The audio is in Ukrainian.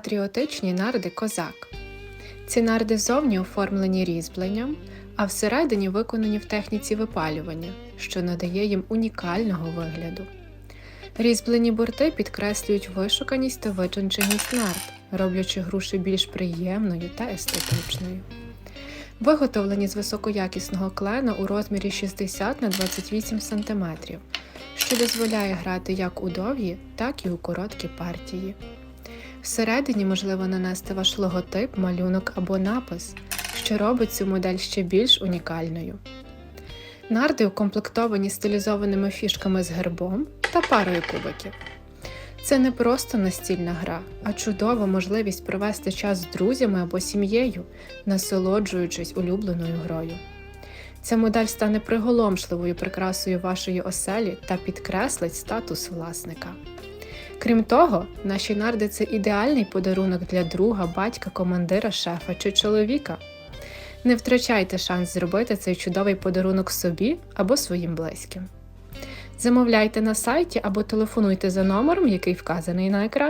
Патріотичні нарди козак. Ці нарди зовні оформлені різьбленням, а всередині виконані в техніці випалювання, що надає їм унікального вигляду. Різьблені борти підкреслюють вишуканість та витонченість нард, роблячи грушу більш приємною та естетичною. Виготовлені з високоякісного клена у розмірі 60 на 28 см, що дозволяє грати як у довгі, так і у короткі партії. Всередині можливо нанести ваш логотип, малюнок або напис, що робить цю модель ще більш унікальною. Нарди укомплектовані стилізованими фішками з гербом та парою кубиків. Це не просто настільна гра, а чудова можливість провести час з друзями або сім'єю, насолоджуючись улюбленою грою. Ця модель стане приголомшливою прикрасою вашої оселі та підкреслить статус власника. Крім того, наші нарди це ідеальний подарунок для друга, батька, командира, шефа чи чоловіка. Не втрачайте шанс зробити цей чудовий подарунок собі або своїм близьким. Замовляйте на сайті або телефонуйте за номером, який вказаний на екрані.